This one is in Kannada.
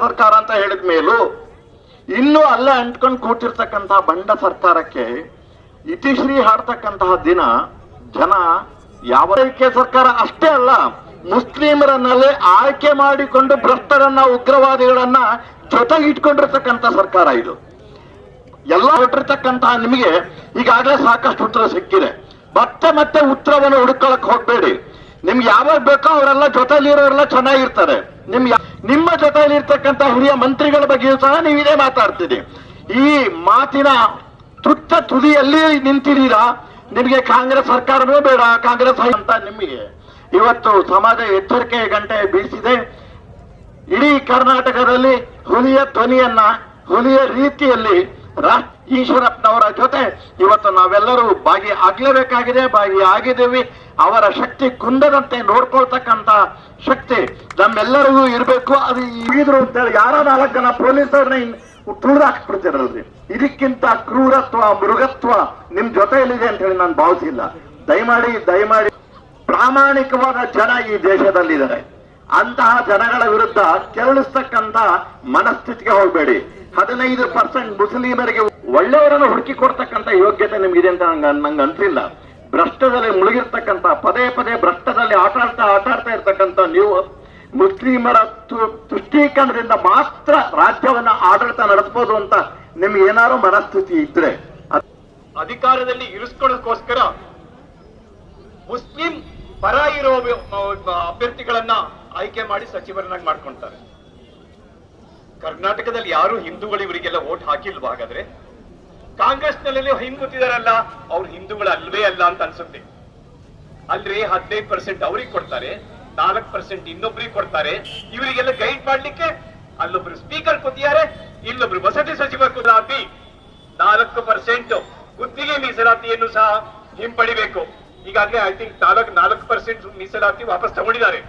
ಸರ್ಕಾರ ಅಂತ ಹೇಳಿದ ಮೇಲೂ ಇನ್ನೂ ಅಲ್ಲೇ ಅಂಟ್ಕೊಂಡು ಕೂತಿರ್ತಕ್ಕಂತಹ ಬಂಡ ಸರ್ಕಾರಕ್ಕೆ ಇತಿಶ್ರೀ ಹಾಡ್ತಕ್ಕಂತಹ ದಿನ ಜನ ಯಾವ ಸರ್ಕಾರ? ಅಷ್ಟೇ ಅಲ್ಲ, ಮುಸ್ಲಿಮರನ್ನಲ್ಲಿ ಆಯ್ಕೆ ಮಾಡಿಕೊಂಡು ಭ್ರಷ್ಟರನ್ನ, ಉಗ್ರವಾದಿಗಳನ್ನ ಜೊತೆಗೆ ಇಟ್ಕೊಂಡಿರ್ತಕ್ಕಂಥ ಸರ್ಕಾರ ಇದು. ಎಲ್ಲ ಹೊಟ್ಟಿರ್ತಕ್ಕಂತಹ ನಿಮಗೆ ಈಗಾಗಲೇ ಸಾಕಷ್ಟು ಉತ್ತರ ಸಿಕ್ಕಿದೆ. ಮತ್ತೆ ಮತ್ತೆ ಉತ್ತರವನ್ನು ಹುಡುಕೊಳಕ್ ಹೋಗ್ಬೇಡಿ. ನಿಮ್ಗೆ ಯಾವಾಗ ಬೇಕೋ ಅವರೆಲ್ಲ ಜೊತೆಲಿರೋರೆಲ್ಲ ಚೆನ್ನಾಗಿರ್ತಾರೆ. ನಿಮ್ಗೆ ನಿಮ್ಮ ಜೊತೆಯಲ್ಲಿ ಇರ್ತಕ್ಕಂಥ ಹಿರಿಯ ಮಂತ್ರಿಗಳ ಬಗ್ಗೆಯೂ ಸಹ ನೀವು ಇದೇ ಮಾತಾಡ್ತೀರಿ. ಈ ಮಾತಿನ ತೃಪ್ತ ತುದಿಯಲ್ಲಿ ನಿಂತಿದ್ದೀರಾ? ನಿಮಗೆ ಕಾಂಗ್ರೆಸ್ ಸರ್ಕಾರವೇ ಬೇಡ, ಕಾಂಗ್ರೆಸ್ ಅಂತ ನಿಮಗೆ. ಇವತ್ತು ಸಮಾಜ ಎಚ್ಚರಿಕೆ ಗಂಟೆ ಬೀಸಿದೆ. ಇಡೀ ಕರ್ನಾಟಕದಲ್ಲಿ ಹುಲಿಯ ಧ್ವನಿಯನ್ನ, ಹುಲಿಯ ರೀತಿಯಲ್ಲಿ ರಾ ಈಶ್ವರಪ್ಪನವರ ಜೊತೆ ಇವತ್ತು ನಾವೆಲ್ಲರೂ ಭಾಗಿ ಆಗ್ಲೇಬೇಕಾಗಿದೆ ಭಾಗಿ ಆಗಿದ್ದೀವಿ. ಅವರ ಶಕ್ತಿ ಕುಂದದಂತೆ ನೋಡ್ಕೊಳ್ತಕ್ಕಂತ ಶಕ್ತಿ ನಮ್ಮೆಲ್ಲರಿಗೂ ಇರಬೇಕು. ಅದು ಅಂತ ಹೇಳಿ ಯಾರ ನಾಲ್ಕು ಜನ ಪೊಲೀಸರನ್ನ ತುಳಿದು ಹಾಕ್ಬಿಡ್ತಿರಲ್ರಿ ಇದಕ್ಕಿಂತ ಕ್ರೂರತ್ವ, ಮೃಗತ್ವ ನಿಮ್ ಜೊತೆಯಲ್ಲಿದೆ ಅಂತ ಹೇಳಿ ನಾನು ಭಾವಿಸಿಲ್ಲ. ದಯಮಾಡಿ ದಯಮಾಡಿ ಪ್ರಾಮಾಣಿಕವಾದ ಜನ ಈ ದೇಶದಲ್ಲಿದ್ದಾರೆ. ಅಂತಹ ಜನಗಳ ವಿರುದ್ಧ ಕೆರಳಿಸ್ತಕ್ಕಂತ ಮನಸ್ಥಿತಿಗೆ ಹೋಗಬೇಡಿ. ಹದಿನೈದು ಪರ್ಸೆಂಟ್ ಮುಸ್ಲಿಮರಿಗೆ ಒಳ್ಳೆಯವರನ್ನು ಹುಡುಕಿ ಕೊಡ್ತಕ್ಕಂಥ ಯೋಗ್ಯತೆ ನಿಮಗಿದೆ ಅಂತ ನಂಗೆ ನಂಗೆ ಅನ್ಸಿಲ್ಲ ಭ್ರಷ್ಟದಲ್ಲಿ ಮುಳುಗಿರ್ತಕ್ಕಂಥ, ಪದೇ ಪದೇ ಭ್ರಷ್ಟದಲ್ಲಿ ಆಟಾಡ್ತಾ ಆಟಾಡ್ತಾ ಇರ್ತಕ್ಕಂಥ ನೀವು ಮುಸ್ಲಿಮರ ತುಷ್ಟೀಕರಣದಿಂದ ಮಾತ್ರ ರಾಜ್ಯವನ್ನ ಆಡಳಿತ ನಡೆಸಬಹುದು ಅಂತ ನಿಮ್ಗೆ ಏನಾದ್ರು ಮನಸ್ಥಿತಿ ಇದ್ರೆ? ಅಧಿಕಾರದಲ್ಲಿ ಇರಿಸ್ಕೊಳ್ಳೋದಕ್ಕೋಸ್ಕರ ಮುಸ್ಲಿಂ ಪರ ಇರೋ ಅಭ್ಯರ್ಥಿಗಳನ್ನ ಆಯ್ಕೆ ಮಾಡಿ ಸಚಿವರನ್ನಾಗಿ ಮಾಡ್ಕೊಂತಾರೆ. ಕರ್ನಾಟಕದಲ್ಲಿ ಯಾರು ಹಿಂದೂಗಳು ಇವರಿಗೆಲ್ಲ ವೋಟ್ ಹಾಕಿಲ್ವಾ ಹಾಗಾದ್ರೆ? ಕಾಂಗ್ರೆಸ್ನಲ್ಲಿ ಹಿಂಗುತ್ತಿದಾರಲ್ಲ ಅವ್ರು ಹಿಂದೂಗಳು ಅಲ್ವೇ ಅಲ್ಲ ಅಂತ ಅನ್ಸುತ್ತೆ. ಅಲ್ರಿ ಹದಿನೈದು ಪರ್ಸೆಂಟ್ ಅವ್ರಿಗೆ ಕೊಡ್ತಾರೆ, ನಾಲ್ಕು ಪರ್ಸೆಂಟ್ ಇನ್ನೊಬ್ರಿಗೆ ಕೊಡ್ತಾರೆ. ಇವರಿಗೆಲ್ಲ ಗೈಡ್ ಮಾಡ್ಲಿಕ್ಕೆ ಅಲ್ಲೊಬ್ರು ಸ್ಪೀಕರ್ ಕೂತಿದ್ದಾರೆ, ಇಲ್ಲೊಬ್ರು ವಸತಿ ಸಚಿವ ಕುಲಾತಿ ನಾಲ್ಕು ಪರ್ಸೆಂಟ್ ಗುತ್ತಿಗೆ ಮೀಸಲಾತಿಯನ್ನು ಸಹ ಹಿಂಪಡಿಬೇಕು. ಈಗಾಗಲೇ ಐ ತಿಂಕ್ ನಾಲ್ಕು ನಾಲ್ಕು ಪರ್ಸೆಂಟ್ ಮೀಸಲಾತಿ ವಾಪಸ್ ತಗೊಂಡಿದ್ದಾರೆ.